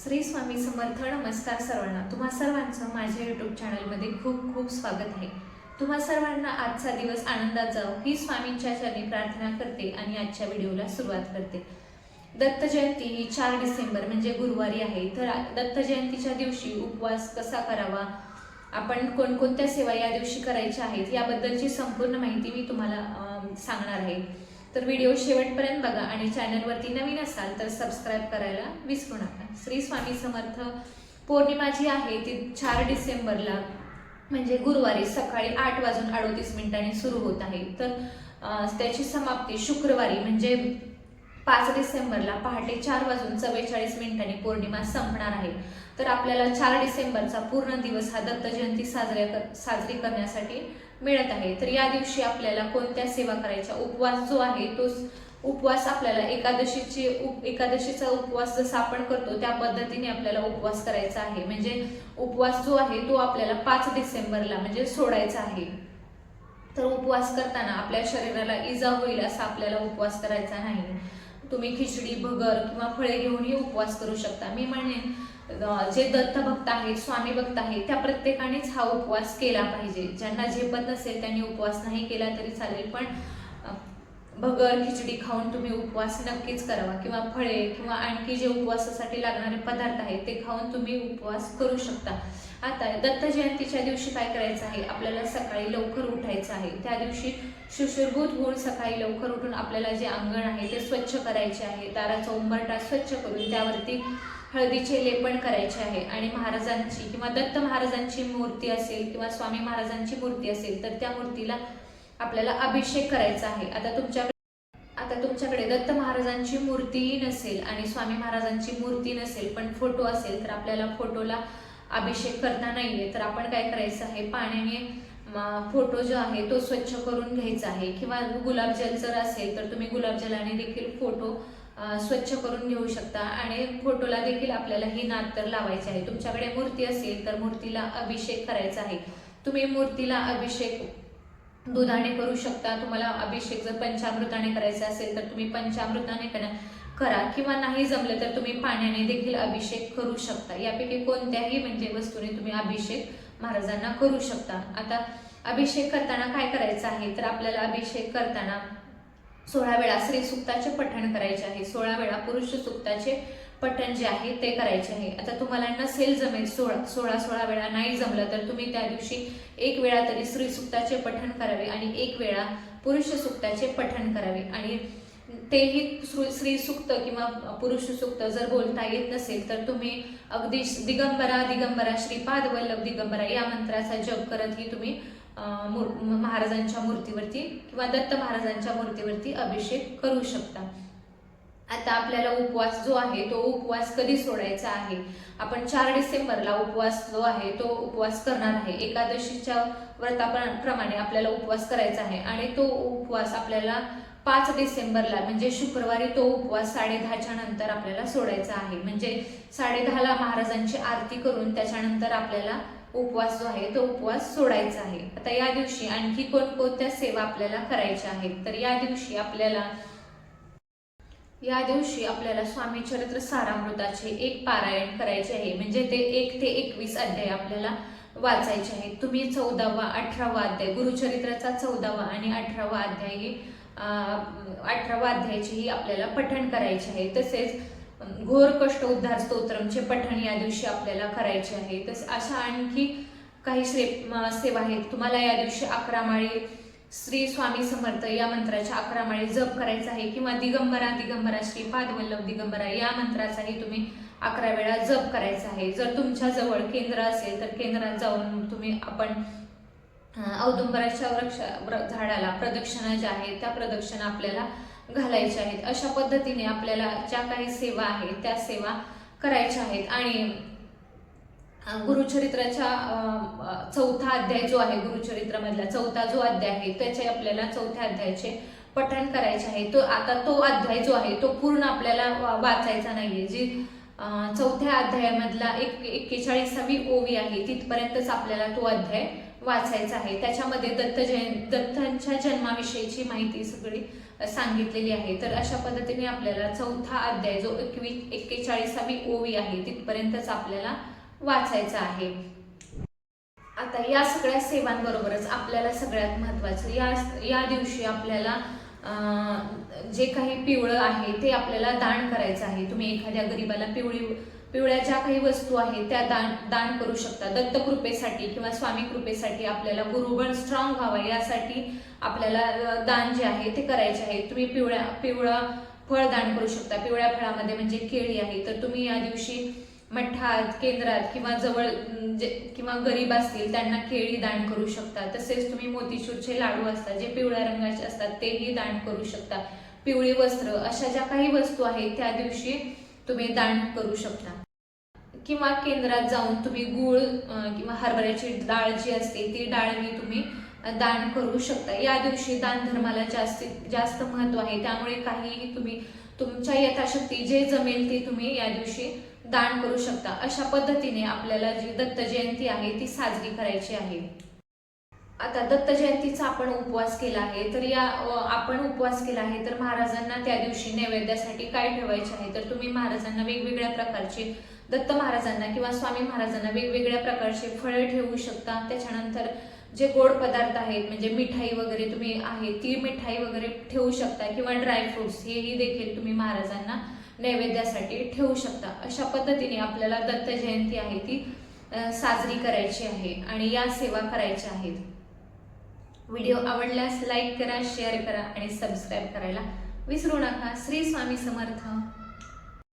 श्री स्वामी समर्थ नमस्कार सर्वांना. तुम्हा सर्वांचं माझ्या यूट्यूब चॅनलमध्ये खूप खूप स्वागत आहे. तुम्हा सर्वांना आजचा दिवस आनंदात जाऊ हो, ही स्वामींच्या चरणी प्रार्थना करते आणि आजच्या व्हिडिओला सुरुवात करते. दत्त जयंती ही चार डिसेंबर म्हणजे गुरुवारी आहे. तर दत्त जयंतीच्या दिवशी उपवास कसा करावा आपण कोणकोणत्या सेवा या दिवशी करायच्या आहेत याबद्दलची संपूर्ण माहिती मी तुम्हाला सांगणार आहे. तर व्हिडिओ शेवटपर्यंत बघा आणि चॅनलवरती नवीन असाल तर सबस्क्राईब करायला विसरू नका. श्री स्वामी समर्थ पौर्णिमा जी आहे ती चार डिसेंबरला म्हणजे गुरुवारी सकाळी आठ वाजून अडोतीस मिनिटांनी सुरू होत आहे. तर त्याची समाप्ती शुक्रवारी म्हणजे पाच डिसेंबरला पहाटे चार वाजून चव्वेचाळीस मिनिटांनी पौर्णिमा संपणार आहे. तर आपल्याला चार डिसेंबरचा पूर्ण दिवस हा दत्त जयंती साजऱ्या कर साजरी करण्यासाठी मिळत आहे. तर या दिवशी आपल्याला कोणत्या सेवा करायच्या? उपवास जो आहे तो उपवास आपल्याला एकादशीची उप एकादशीचा उपवास जसा आपण करतो त्या पद्धतीने आपल्याला उपवास करायचा आहे. म्हणजे उपवास जो आहे तो आपल्याला पाच डिसेंबरला म्हणजे सोडायचा आहे. तर उपवास करताना आपल्या शरीराला इजा होईल असा आपल्याला उपवास करायचा नाही. तुम्ही खिचडी भगर किंवा फळे घेऊनही उपवास करू शकता. मी म्हणेन जे दत्त भक्त आहेत स्वामी भक्त आहेत त्या प्रत्येकानेच हा उपवास केला पाहिजे. ज्यांना झेपत नसेल त्यांनी उपवास नाही केला तरी चालेल. पण भगर खिचडी खाऊन तुम्ही उपवास नक्कीच करावा. किंवा फळे किंवा आणखी जे उपवासासाठी लागणारे पदार्थ आहेत ते खाऊन तुम्ही उपवास करू शकता. आता दत्त जयंतीच्या दिवशी काय करायचं आहे? आपल्याला सकाळी लवकर उठायचं आहे. त्या दिवशी शुशुरभूत होऊन सकाळी लवकर उठून आपल्याला जे अंगण आहे ते स्वच्छ करायचे आहे. दाराचा उंबरटा स्वच्छ करून त्यावरती हळदीचे लेपण करायचे आहे. आणि महाराजांची किंवा दत्त महाराजांची मूर्ती असेल किंवा स्वामी महाराजांची मूर्ती असेल तर त्या मूर्तीला आपल्याला अभिषेक करायचा आहे. आता तुमच्याकडे आता तुमच्याकडे दत्त महाराजांची मूर्तीही नसेल आणि स्वामी महाराजांची मूर्ती नसेल पण फोटो असेल तर आपल्याला फोटोला अभिषेक करता नाहीये. तर आपण काय करायचं आहे? पाण्याने फोटो जो आहे तो स्वच्छ करून घ्यायचा आहे. किंवा गुलाबजल जर असेल तर तुम्ही गुलाबजलाने देखील फोटो स्वच्छ करून घेऊ शकता. आणि फोटोला देखील आपल्याला ही नाद तर लावायची आहे. तुमच्याकडे मूर्ती असेल तर मूर्तीला अभिषेक करायचा आहे. तुम्ही मूर्तीला अभिषेक दुधाने करू शकता. तुम्हाला अभिषेक जर पंचामृताने करायचा असेल तर तुम्ही पंचामृताने करा. करा. किंवा नाही जमलं तर तुम्ही पाण्याने देखील अभिषेक करू शकता. यापैकी कोणत्याही म्हणजे वस्तूने तुम्ही अभिषेक महाराजांना करू शकता. आता अभिषेक करताना काय करायचं आहे? तर आपल्याला अभिषेक करताना सोळा वेळा श्री सुक्ताचे पठण करायचे आहे. सोळा वेळा पुरुष सुक्ताचे पठण जे आहे ते करायचे आहे. आता तुम्हाला नसेल जमेल सोळा सोळा सोळा वेळा नाही जमलं तर तुम्ही त्या दिवशी एक वेळा तरी श्री सुक्ताचे पठण करावे आणि एक वेळा पुरुष सुक्ताचे पठण करावे. आणि तेही श्री सुक्त किंवा पुरुष सुक्त जर बोलता येत नसेल तर तुम्ही अगदी दिगंबरा दिगंबरा श्रीपाद वल्लभ दिगंबरा या मंत्राचा जप करतही तुम्ही मूर- महाराजांच्या मूर्तीवरती किंवा दत्त महाराजांच्या मूर्तीवरती अभिषेक करू शकता. आता आपल्याला उपवास जो आहे तो उपवास कधी सोडायचा आहे? आपण चार डिसेंबरला उपवास जो आहे तो उपवास करणार आहे. एकादशीच्या व्रताप्रमाणे आपल्याला उपवास करायचा आहे आणि तो उपवास आपल्याला पाच डिसेंबरला म्हणजे शुक्रवारी तो उपवास साडेदहाच्या नंतर आपल्याला सोडायचा आहे. म्हणजे साडेदहाला महाराजांची आरती करून त्याच्यानंतर आपल्याला उपवास जो आहे तो उपवास सोडायचा आहे. आता या दिवशी आणखी कोणकोणत्या सेवा आपल्याला करायच्या आहेत? तर या दिवशी आपल्याला या दिवशी आपल्याला स्वामी चरित्र सारामृताचे एक पारायण करायचे आहे. म्हणजे ते एक ते एकवीस अध्याय आपल्याला वाचायचे आहेत. तुम्ही चौदावा अठरावा अध्याय गुरुचरित्राचा चौदावा आणि अठरावा अध्याय अठरावा अध्यायाचेही आपल्याला पठण करायचे आहे. तसेच घोर कष्ट उद्धार स्तोत्रमचे पठण या दिवशी आपल्याला करायचे आहे. तस अशा आणखी काही श्रे सेवा आहेत. तुम्हाला या दिवशी अकरा माळी श्री स्वामी समर्थ या मंत्राच्या अकरा माळी जप करायचा आहे किंवा दिगंबरा दिगंबरा श्री पादवल्लभ दिगंबरा या मंत्राचाही तुम्ही अकरा वेळा जप करायचा आहे. जर तुमच्या जवळ केंद्र असेल तर केंद्रात जाऊन तुम्ही आपण औदुंबराच्या वृक्ष झाडाला प्रदक्षिणा ज्या आहेत त्या प्रदक्षिणा आपल्याला घालायच्या आहेत. अशा पद्धतीने आपल्याला ज्या काही सेवा आहेत त्या सेवा करायच्या आहेत. आणि गुरुचरित्राच्या चौथा अध्याय जो आहे गुरुचरित्रामधला चौथा जो अध्याय आहे त्याचे आपल्याला चौथ्या अध्यायाचे पठण करायचे आहे. तो आता तो अध्याय जो आहे तो पूर्ण आपल्याला वाचायचा नाहीये. जी चौथ्या अध्यायामधला एक एक्केचाळीसावी ओवी आहे तिथपर्यंतच आपल्याला तो अध्याय वाचायचा आहे. त्याच्यामध्ये दत्त जयं दत्तांच्या जन्माविषयीची माहिती सगळी सांगितलेली आहे. तर अशा पद्धतीने आपल्याला चौथा अध्याय जो एकवी एक्केचाळीसावी ओवी आहे तिथपर्यंतच आपल्याला वाचायचा आहे. आता या सगळ्या सेवांबरोबरच आपल्याला सगळ्यात महत्वाचं या या दिवशी आपल्याला जे काही पिवळं आहे ते आपल्याला दान करायचं आहे. तुम्ही एखाद्या गरीबाला पिवळी पिवळ्या ज्या काही वस्तू आहेत त्या दान दान करू शकता दत्तकृपेसाठी किंवा स्वामी कृपेसाठी आपल्याला गुरुबळ स्ट्रॉंग व्हावा यासाठी आपल्याला दान जे आहे ते करायचे आहे. तुम्ही पिवळ्या पिवळं फळ दान करू शकता. पिवळ्या फळामध्ये म्हणजे केळी आहे. तर तुम्ही या दिवशी मठात केंद्रात किंवा जवळ जे किंवा गरीब असतील त्यांना केळी दान करू शकता. तसेच तुम्ही मोतीचूरचे लाडू असतात जे पिवळ्या रंगाचे असतात तेही दान करू शकता. पिवळी वस्त्र अशा ज्या काही वस्तू आहेत त्या दिवशी तुम्ही दान करू शकता. किंवा केंद्रात जाऊन तुम्ही गूळ किंवा हरभऱ्याची डाळ जी असते ती डाळही तुम्ही दान करू शकता. या दिवशी दान धर्माला जास्तीत जास्त महत्त्व आहे. त्यामुळे काहीही तुम्ही तुमच्या यथाशक्ती जे जमेल ते तुम्ही या दिवशी दान करू शकता. अशा पद्धतीने आपल्याला जी दत्त जयंती आहे ती साजरी करायची आहे. आता दत्त जयंतीचा आपण उपवास केला आहे तर या आपण उपवास केला आहे तर महाराजांना त्या दिवशी नैवेद्यासाठी काय ठेवायचे आहे? तर तुम्ही महाराजांना वेगवेगळ्या प्रकारचे दत्त महाराजांना किंवा स्वामी महाराजांना वेगवेगळ्या प्रकारचे फळं ठेवू शकता. त्याच्यानंतर जे गोड पदार्थ आहेत म्हणजे मिठाई वगैरे तुम्ही आहे ती मिठाई वगैरे ठेवू शकता किंवा ड्रायफ्रुट्स हेही देखील तुम्ही महाराजांना नैवेद्यासाठी ठेवू शकता. अशा पद्धतीने आपल्याला दत्त जयंती आहे ती साजरी करायची आहे आणि या सेवा करायच्या आहेत. व्हिडिओ आवडल्यास लाईक करा शेअर करा आणि सबस्क्राईब करायला विसरू नका. श्री स्वामी समर्थ.